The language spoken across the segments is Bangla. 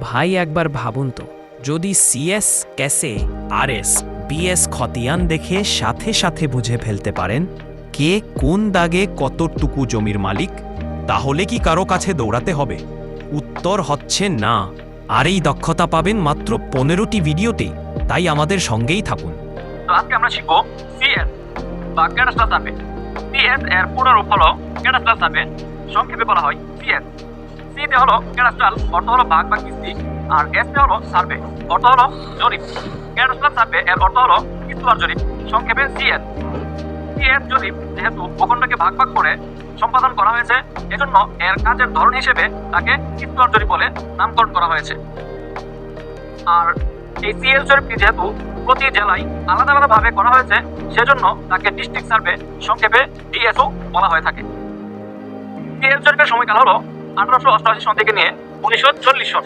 ভাই একবার ভাবুন তো, যদি সিএস ক্যাসে আরএস বিএস খতিয়ান দেখে সাথে সাথে বুঝে ফেলতে পারেন, কে কোন দাগে কতটুকু জমির মালিক, তাহলে কি কারও কাছে দৌড়াতে হবে? উত্তর হচ্ছে না। আর এই দক্ষতা পাবেন মাত্র পনেরোটি ভিডিওতে, তাই আমাদের সঙ্গেই থাকুন। আজকে আমরা শিখব সিএস বা সিএস এর সংক্ষেপে বলা হয় সিএস সিতে হলো ক্যাডাস্ট্রাল অর্থ হলো ভাগ বা কিস্তি, আর এস তে হলো সার্ভে, অর্থ হলো জরিপ। ক্যাডাস্ট্রাল সার্ভে এর অর্থ হলো কিস্তুয়ার জরিপ, সংক্ষেপে সিএস সিএস জরিপ যেহেতু ভূখণ্ডকে ভাগ ভাগ করে সম্পাদন করা হয়েছে, এজন্য এর কাজের ধরন হিসেবে তাকে কিস্তুয়ার জরিপ বলে নামকরণ করা হয়েছে। আর এই সিএস জরিপটি যেহেতু প্রতি জেলায় আলাদা আলাদা ভাবে করা হয়েছে, সেজন্য তাকে ডিস্ট্রিক্ট সার্ভে, সংক্ষেপে ডিএসও বলা হয়ে থাকে। সিএস জরিপের সময়কাল হলো আঠারোশো অষ্টআশি সন থেকে নিয়ে উনিশশো চল্লিশ সন।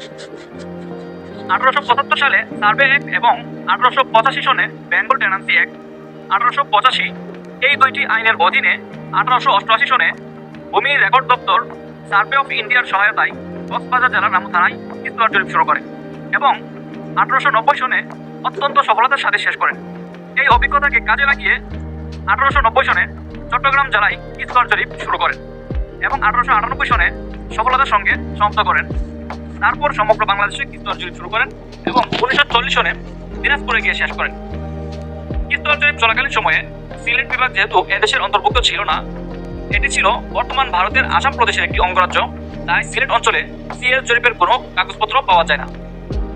আঠারোশো পঁচাত্তর সালে সার্ভে অ্যাক্ট এবং আঠারোশো পঁচাশি সনে বেঙ্গল টেনান্সি অ্যাক্ট, আঠারোশো পঁচাশি এই দুইটি আইনের অধীনে আঠারোশো অষ্টআশি সনে ভূমি রেকর্ড দপ্তর সার্ভে অফ ইন্ডিয়ার সহায়তায় কক্সবাজার জেলার রামু থানায় কিস্তুয়ার জরিপ শুরু করে এবং আঠারোশো নব্বই সনে অত্যন্ত সফলতার সাথে শেষ করেন এই অভিজ্ঞতাকে কাজে লাগিয়ে আঠারোশো নব্বই সনে চট্টগ্রাম জেলায় কিস্তুয়ার জরিপ শুরু করেন এবং আঠারোশো আটানব্বই সনে সফলতার সঙ্গে সমাপ্ত করেন। তারপর সমগ্র বাংলাদেশে কিস্তুয়ার জরিপ শুরু করেন এবং উনিশশো চল্লিশ সনে দিনাজপুরে গিয়ে শেষ করেন। কিস্তুয়ার জরিপ চলাকালীন সময়ে সিলেট বিভাগ যেহেতু এদেশের অন্তর্ভুক্ত ছিল না, এটি ছিল বর্তমান ভারতের আসাম প্রদেশের একটি অঙ্গরাজ্য, তাই সিলেট অঞ্চলে সিএস জরিপের কোনো কাগজপত্র পাওয়া যায় না।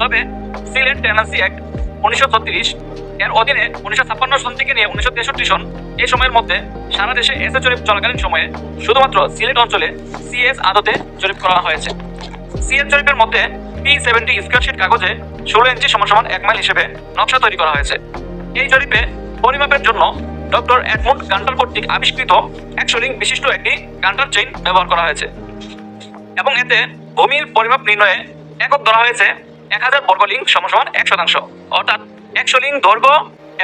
তবে সিলেট টেনান্সি অ্যাক্ট উনিশশো ছত্রিশ, এর অধীনে উনিশশো ছাপ্পান্ন সন থেকে নিয়ে উনিশশো তেষট্টি সন, এই সময়ের মধ্যে সারা দেশে এসএ জরিপ চলাকালীন সময়ে শুধুমাত্র সিলেট অঞ্চলে সিএস আদতে জরিপ করা হয়েছে। সিএস জরিপের মধ্যে পি সেভেন্টি স্কোয়ারশিট কাগজে ষোলো ইঞ্চি সমান এক মাইল হিসেবে নকশা তৈরি করা হয়েছে। এই জরিপে পরিমাপের জন্য ডক্টর এডমন্ড গান্টার কর্তৃক আবিষ্কৃত একশো লিঙ্ক বিশিষ্ট একটি গান্টার চেইন ব্যবহার করা হয়েছে। এবং এতে ভূমির পরিমাপ নির্ণয়ে একক ধরা হয়েছে এক হাজার বর্গ লিঙ্ক সমান সমান এক শতাংশ। অর্থাৎ একশো লিঙ্ক দৈর্ঘ্য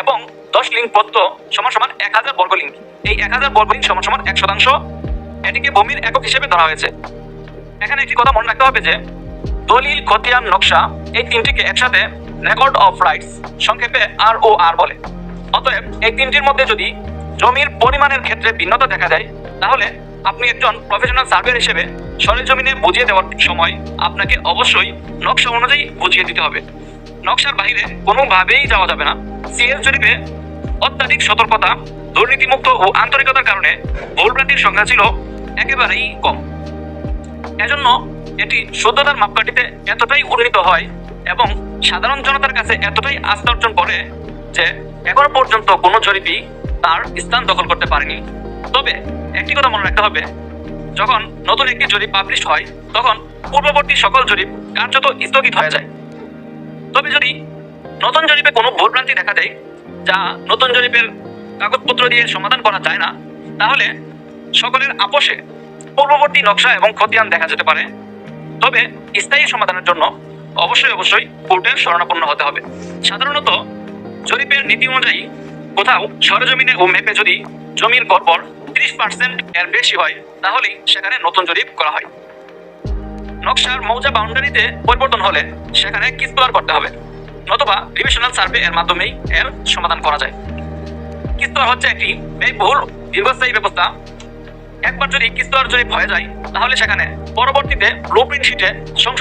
এবং দশ লিঙ্ক প্রত্য সমান সমান এক হাজার বর্গ লিঙ্ক। এই এক হাজার বর্গ লিঙ্ক সমান সমান এক শতাংশ এটিকে ভূমির একক হিসেবে ধরা হয়েছে। এখানে একটি কথা মনে রাখতে হবে যে, দলিল, খতিয়ান, নকশা এই তিনটিকে একসাথে রেকর্ড অফ রাইটস সংক্ষেপে আর ও আর বলে। অতএব এই তিনটির মধ্যে যদি জমির পরিমাণের ক্ষেত্রে ভিন্নতা দেখা যায়, তাহলে আপনি একজন প্রফেশনাল সার্ভেয়ার হিসেবে সরেজমিনে বুঝিয়ে দেওয়ার সময় আপনাকে অবশ্যই নকশা অনুযায়ী বুঝিয়ে দিতে হবে। নকশার বাইরে কোনোভাবেই যাওয়া যাবে না। সিএস জরিপে অত্যাধিক সতর্কতা, দুর্নীতিমুক্ত ও আন্তরিকতার কারণে ভুলভ্রান্তির সংখ্যা ছিল একেবারেই কম। এজন্য এটি শুদ্ধতার মাপকাঠিতে এতটাই উন্নীত হয় এবং সাধারণ জনতার কাছে এতটাই আস্থা অর্জন করে যে এখনও পর্যন্ত কোনো জরিপই তার স্থান দখল করতে পারেনি। তবে একটি কথা মনে রাখতে হবে যখন নতুন একটি জরিপ পাবলিশ হয়, তখন পূর্ববর্তী সকল জরিপ কার্যত স্থগিত হয়ে যায়। তবে যদি নতুন জরিপে কোনো ভুলভ্রান্তি দেখা দেয়, যা নতুন জরিপের কাগজপত্র দিয়ে সমাধান করা যায় না, তাহলে সকলের আপোষে পূর্ববর্তী নকশা এবং খতিয়ান দেখা যেতে পারে। তবে স্থায়ী সমাধানের জন্য অবশ্যই অবশ্যই কোর্টের শরণাপন্ন হতে হবে। সাধারণত জরিপের নীতি অনুযায়ী কোথাও সরজমিনে ও মেপে যদি জমির গড়বড় ত্রিশ পার্সেন্ট এর বেশি হয়, তাহলেই সেখানে নতুন জরিপ করা হয়। নকশার মৌজা বাউন্ডারিতে পরিবর্তন হলে সেখানে কিস্তুয়ার করতে হবে, নতুবা ডিভিশনাল সার্ভে এর মাধ্যমেই এর সমাধান করা যায়। কিস্তুয়ার হচ্ছে একটি ব্যয়বহুল দীর্ঘস্থায়ী ব্যবস্থা। একবার যদি কিস্তুয়ার জরিপ হয়ে যায়, তাহলে সেখানে পরবর্তীতে ব্লু প্রিন্ট শিটে সংশোধন